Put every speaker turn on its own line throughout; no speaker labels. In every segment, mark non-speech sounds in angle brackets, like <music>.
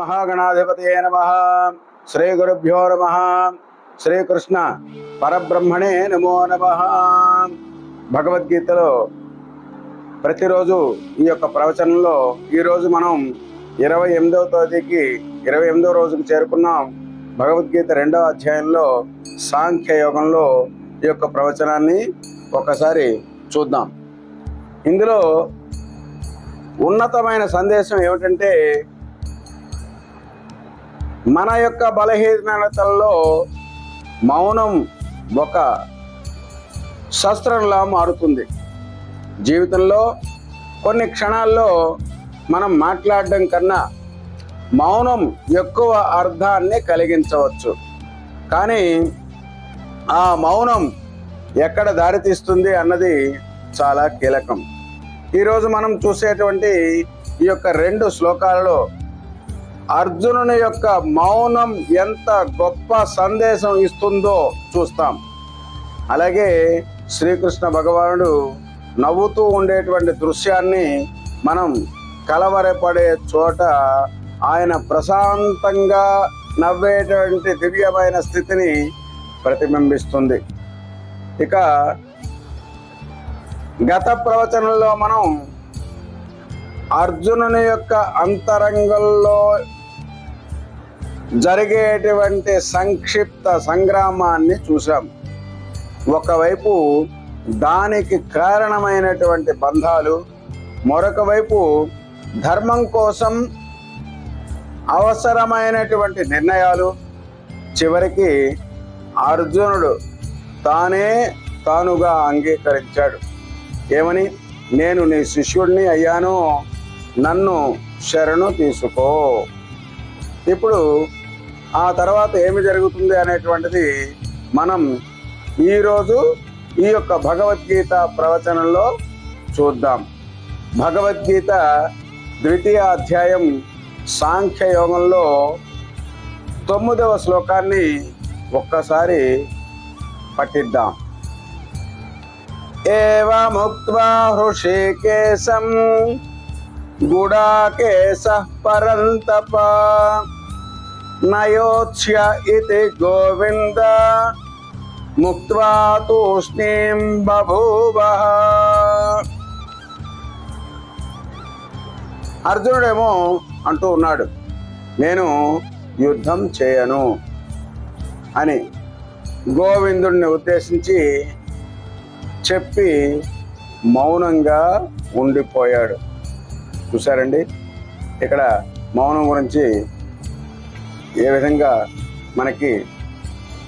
మహాగణాధిపతే నమ. శ్రీ గురుభ్యో నమ. శ్రీకృష్ణ పరబ్రహ్మణే నమో నమ. భగవద్గీతలో ప్రతిరోజు ఈ యొక్క ప్రవచనంలో ఈరోజు మనం ఇరవై ఎనిమిదవ తేదీకి ఇరవై ఎనిమిదవ రోజుకు చేరుకున్నాం. భగవద్గీత రెండవ అధ్యాయంలో సాంఖ్య యోగంలో ఈ యొక్క ప్రవచనాన్ని ఒకసారి చూద్దాం. ఇందులో ఉన్నతమైన సందేశం ఏమిటంటే మన యొక్క బలహీనతల్లో మౌనం ఒక శస్త్రంలా మారుతుంది. జీవితంలో కొన్ని క్షణాల్లో మనం మాట్లాడడం కన్నా మౌనం ఎక్కువ అర్థాన్ని కలిగించవచ్చు. కానీ ఆ మౌనం ఎక్కడ దారితీస్తుంది అన్నది చాలా కీలకం. ఈరోజు మనం చూసేటువంటి ఈ యొక్క రెండు శ్లోకాలలో అర్జునుని యొక్క మౌనం ఎంత గొప్ప సందేశం ఇస్తుందో చూస్తాం. అలాగే శ్రీకృష్ణ భగవానుడు నవ్వుతూ ఉండేటువంటి దృశ్యాన్ని మనం కలవరపడే చోట ఆయన ప్రశాంతంగా నవ్వేటువంటి దివ్యమైన స్థితిని ప్రతిబింబిస్తుంది. ఇక గత ప్రవచనంలో మనం అర్జునుని యొక్క అంతరంగంలో జరిగేటువంటి సంక్షిప్త సంగ్రామాన్ని చూసాం ఒకవైపు దానికి కారణమైనటువంటి బంధాలు మరొక వైపు ధర్మం కోసం అవసరమైనటువంటి నిర్ణయాలు. చివరికి అర్జునుడు తానే తానుగా అంగీకరించాడు. ఏమని? నేను నీ శిష్యుడిని అయ్యాను. నన్ను శరణు తీసుకో. ఇప్పుడు ఆ తర్వాత ఏమి జరుగుతుంది అనేటువంటిది మనం ఈరోజు ఈ యొక్క భగవద్గీత ప్రవచనంలో చూద్దాం. భగవద్గీత ద్వితీయ అధ్యాయం సాంఖ్య యోగంలో తొమ్మిదవ శ్లోకాన్ని ఒక్కసారి పఠిద్దాం. ఏవముక్త్వా హృషికేశం గుడాకేశ పరంతప నయోచ్య ఇతి గోవింద ముక్త్వా తూష్ణీం బభూవ అర్జునుడేమో అంటూ ఉన్నాడు నేను యుద్ధం చేయను అని గోవిందుడిని ఉద్దేశించి చెప్పి మౌనంగా ఉండిపోయాడు. చూసారండి ఇక్కడ మౌనం గురించి ఏ విధంగా మనకి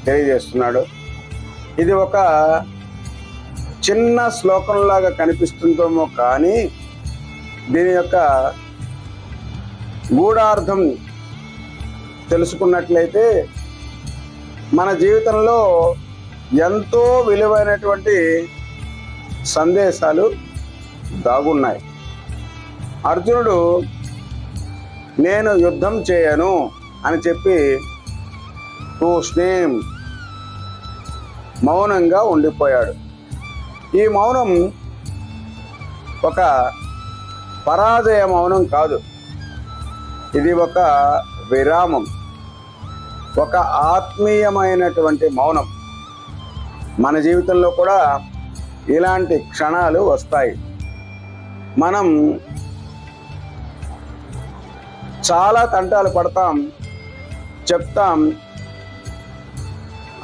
తెలియజేస్తున్నాడు. ఇది ఒక చిన్న శ్లోకంలాగా కనిపిస్తుందేమో కానీ దీని యొక్క గూఢార్థం తెలుసుకున్నట్లయితే మన జీవితంలో ఎంతో విలువైనటువంటి సందేశాలు దాగున్నాయి. అర్జునుడు నేను యుద్ధం చేయను అని చెప్పి తూష్ణీం మౌనంగా ఉండిపోయాడు. ఈ మౌనం ఒక పరాజయ మౌనం కాదు. ఇది ఒక విరామం ఒక ఆత్మీయమైనటువంటి మౌనం. మన జీవితంలో కూడా ఇలాంటి క్షణాలు వస్తాయి. మనం చాలా తంటాలు పడతాం. చెప్తాం.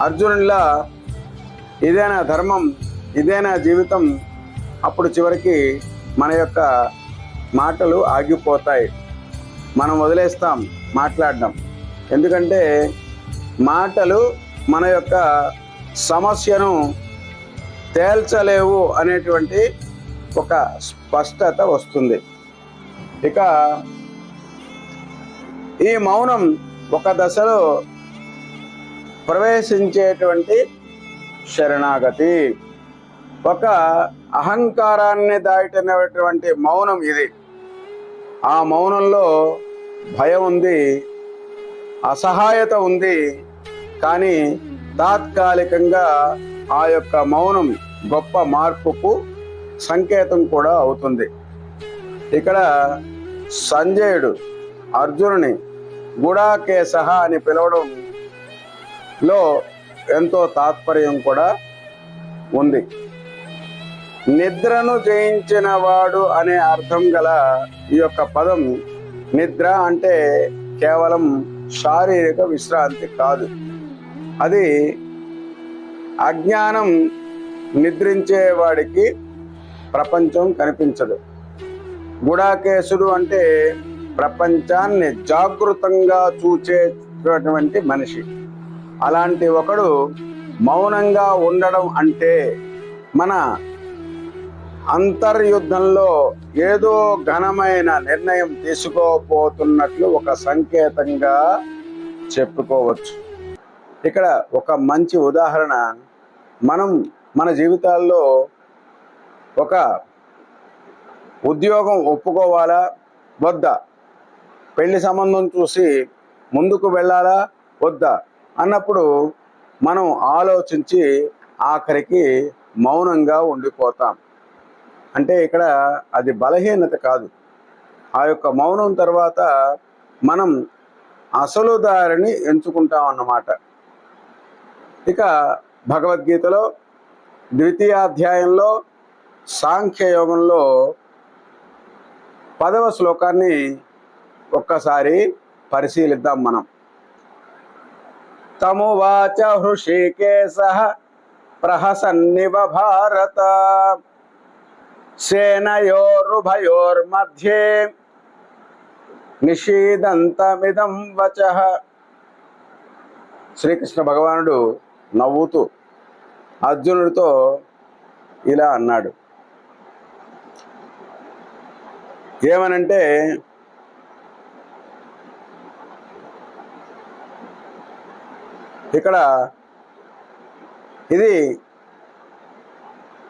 అర్జునుడిలా ఇదేనా ధర్మం ఇదేనా జీవితం? అప్పుడు చివరికి మన యొక్క మాటలు ఆగిపోతాయి. మనం వదిలేస్తాం మాట్లాడడం. ఎందుకంటే మాటలు మన యొక్క సమస్యను తేల్చలేవు అనేటువంటి ఒక స్పష్టత వస్తుంది. ఇక ఈ మౌనం ఒక దశలో ప్రవేశించేటువంటి శరణాగతి. ఒక అహంకారాన్ని దాటినటువంటి మౌనం ఇది. ఆ మౌనంలో భయం ఉంది అసహాయత ఉంది కానీ తాత్కాలికంగా ఆ యొక్క మౌనం గొప్ప మార్పుకు సంకేతం కూడా అవుతుంది. ఇక్కడ సంజయుడు అర్జునుని గుడాకేశ అని పిలవడం లో ఎంతో తాత్పర్యం కూడా ఉంది. నిద్రను జయించిన వాడు అనే అర్థం గల ఈ యొక్క పదం నిద్ర అంటే కేవలం శారీరక విశ్రాంతి కాదు. అది అజ్ఞానం నిద్రించేవాడికి ప్రపంచం కనిపించదు. గుడాకేశుడు అంటే ప్రపంచాన్ని జాగృతంగా చూచేటటువంటి మనిషి. అలాంటి ఒకడు మౌనంగా ఉండడం అంటే మన అంతర్యుద్ధంలో ఏదో ఘనమైన నిర్ణయం తీసుకోపోతున్నట్లు ఒక సంకేతంగా చెప్పుకోవచ్చు. ఇక్కడ ఒక మంచి ఉదాహరణ మనం మన జీవితాల్లో ఒక ఉద్యోగం ఒప్పుకోవాలా? వద్దా? పెళ్ళి సంబంధం చూసి ముందుకు వెళ్ళాలా? వద్దా? అన్నప్పుడు మనం ఆలోచించి ఆఖరికి మౌనంగా ఉండిపోతాం. అంటే ఇక్కడ అది బలహీనత కాదు. ఆ యొక్క మౌనం తర్వాత మనం అసలు దారిని ఎంచుకుంటాం అన్నమాట. ఇక భగవద్గీతలో ద్వితీయాధ్యాయంలో సాంఖ్యయోగంలో పదవ శ్లోకాన్ని ఒక్కసారి పరిశీలిద్దాం మనం. తమువాచ హృషికేశ ప్రహసన్నివ భారత. సేనయోరుభయోర్మధ్యే నిషీదంతమిదం వచ. శ్రీకృష్ణ భగవానుడు నవ్వుతూ అర్జునుడితో ఇలా అన్నాడు. ఏమనంటే ఇక్కడ ఇది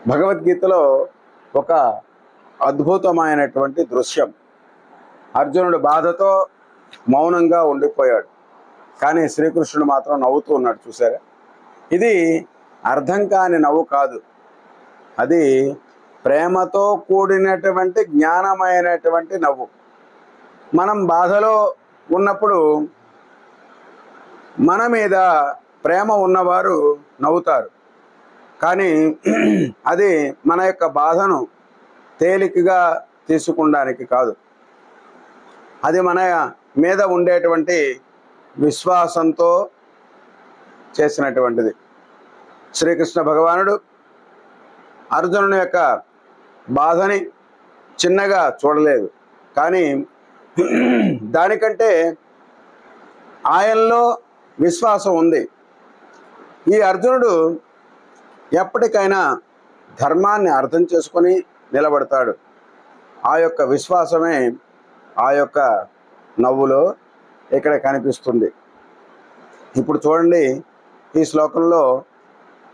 భగవద్గీతలో ఒక అద్భుతమైనటువంటి దృశ్యం. అర్జునుడు బాధతో మౌనంగా ఉండిపోయాడు. కానీ శ్రీకృష్ణుడు మాత్రం నవ్వుతూ ఉన్నాడు చూసారా ఇది అర్థం కాని నవ్వు కాదు. అది ప్రేమతో కూడినటువంటి జ్ఞానమైనటువంటి నవ్వు. మనం బాధలో ఉన్నప్పుడు మన మీద ప్రేమ ఉన్నవారు నవ్వుతారు. కానీ <clears throat> అది మన యొక్క బాధను తేలికగా తీసుకోవడానికి కాదు. అది మన మీద ఉండేటువంటి విశ్వాసంతో చేసినటువంటిది. శ్రీకృష్ణ భగవానుడు అర్జునుని యొక్క బాధని చిన్నగా చూడలేదు. కానీ <clears throat> దానికంటే ఆయనలో విశ్వాసం ఉంది. ఈ అర్జునుడు ఎప్పటికైనా ధర్మాన్ని అర్థం చేసుకొని నిలబడతాడు. ఆ యొక్క విశ్వాసమే ఆ యొక్క నవ్వులో ఇక్కడ కనిపిస్తుంది. ఇప్పుడు చూడండి ఈ శ్లోకంలో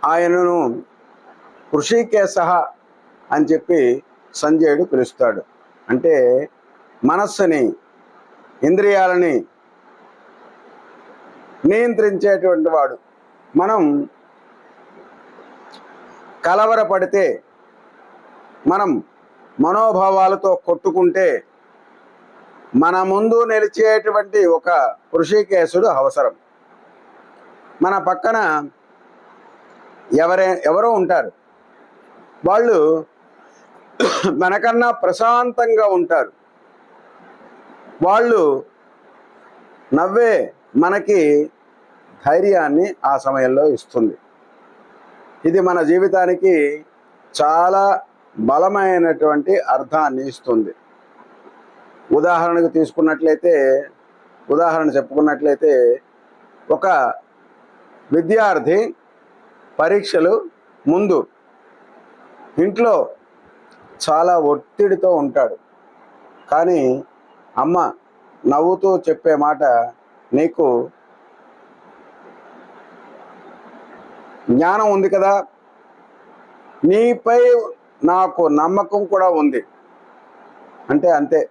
ఆయనను ఋషికేశ అని చెప్పి సంజయుడు పిలుస్తాడు. అంటే మనస్సుని ఇంద్రియాలని నియంత్రించేటువంటి వాడు. మనం కలవరపడితే మనం మనోభావాలతో కొట్టుకుంటే మన ముందు నిలిచేటువంటి ఒక ఋషికేశుడు అవసరం. మన పక్కన ఎవరే ఎవరో ఉంటారు. వాళ్ళు మనకన్నా ప్రశాంతంగా ఉంటారు. వాళ్ళు నవ్వే మనకి ధైర్యాన్ని ఆ సమయంలో ఇస్తుంది. ఇది మన జీవితానికి చాలా బలమైనటువంటి అర్థాన్ని ఇస్తుంది. ఉదాహరణకు తీసుకున్నట్లయితే ఉదాహరణ చెప్పుకున్నట్లయితే ఒక విద్యార్థి పరీక్షలు ముందు ఇంట్లో చాలా ఒత్తిడితో ఉంటాడు. కానీ అమ్మ నవ్వుతూ చెప్పే మాట నీకు జ్ఞానం ఉంది కదా? నీపై నాకు నమ్మకం కూడా ఉంది. అంటే అంతే.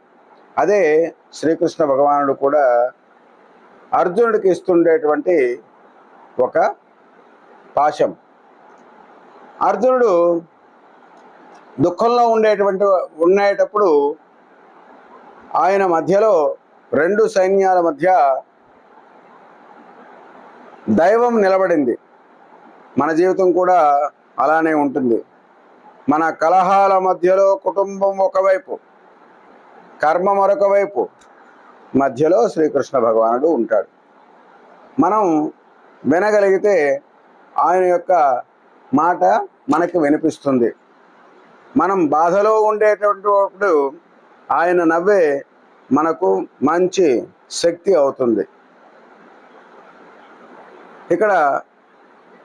అదే శ్రీకృష్ణ భగవానుడు కూడా అర్జునుడికి ఇస్తుండేటువంటి ఒక పాశం. అర్జునుడు దుఃఖంలో ఉండేటువంటి ఉండేటప్పుడు ఆయన మధ్యలో రెండు సైన్యాల మధ్య దైవం నిలబడింది. మన జీవితం కూడా అలానే ఉంటుంది. మన కలహాల మధ్యలో కుటుంబం ఒకవైపు కర్మ మరొక వైపు మధ్యలో శ్రీకృష్ణ భగవానుడు ఉంటాడు. మనం వినగలిగితే ఆయన యొక్క మాట మనకి వినిపిస్తుంది. మనం బాధలో ఉండేటటువంటి ఆయన నవ్వే మనకు మంచి శక్తి అవుతుంది. ఇక్కడ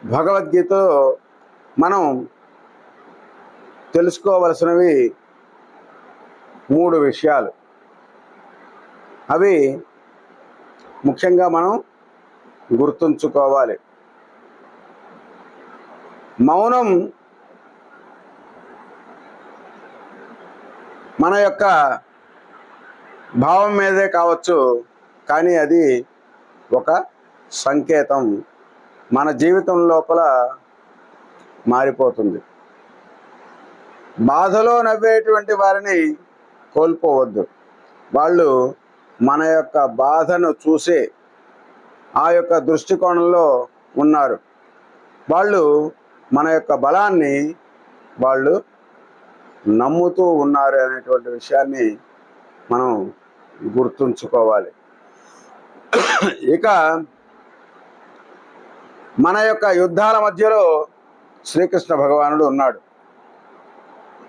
భగవద్గీతలో మనం తెలుసుకోవలసినవి మూడు విషయాలు. అవి ముఖ్యంగా మనం గుర్తుంచుకోవాలి. మౌనం మన యొక్క భావం మీదే కావచ్చు కానీ అది ఒక సంకేతం. మన జీవితం లోపల మారిపోతుంది. బాధలో నవ్వేటువంటి వారిని కోల్పోవద్దు. వాళ్ళు మన యొక్క బాధను చూసే ఆ యొక్క దృష్టికోణంలో ఉన్నారు. వాళ్ళు మన యొక్క బలాన్ని వాళ్ళు నమ్ముతూ ఉన్నారు అనేటువంటి విషయాన్ని మనం గుర్తుంచుకోవాలి. ఇక మన యొక్క యుద్ధాల మధ్యలో శ్రీకృష్ణ భగవానుడు ఉన్నాడు.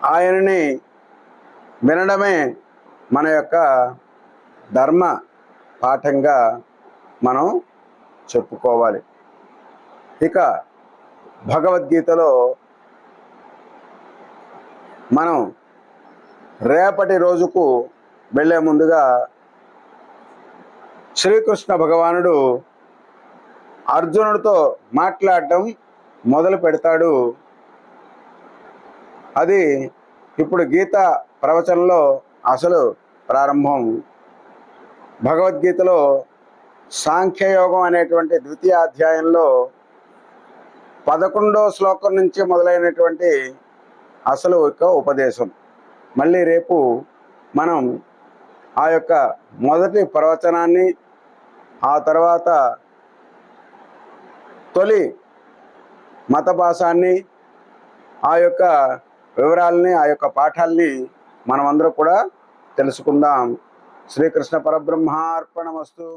ఆయనని వినడమే మన యొక్క ధర్మ పాఠంగా మనం చెప్పుకోవాలి. ఇక భగవద్గీతలో మనం రేపటి రోజుకు వెళ్ళే ముందుగా శ్రీకృష్ణ భగవానుడు అర్జునుడితో మాట్లాడటం మొదలు పెడతాడు. అది ఇప్పుడు గీత ప్రవచనంలో అసలు ప్రారంభం. భగవద్గీతలో సాంఖ్యయోగం అనేటువంటి ద్వితీయ అధ్యాయంలో పదకొండో శ్లోకం నుంచి మొదలైనటువంటి అసలు యొక్క ఉపదేశం. మళ్ళీ రేపు మనం ఆ యొక్క మొదటి ప్రవచనాన్ని ఆ తర్వాత తొలి మతపాసాన్ని ఆ యొక్క వివరాలని ఆ యొక్క పాఠాలని మనమందరం కూడా తెలుసుకుందాం. శ్రీకృష్ణ పరబ్రహ్మార్పణమస్తు.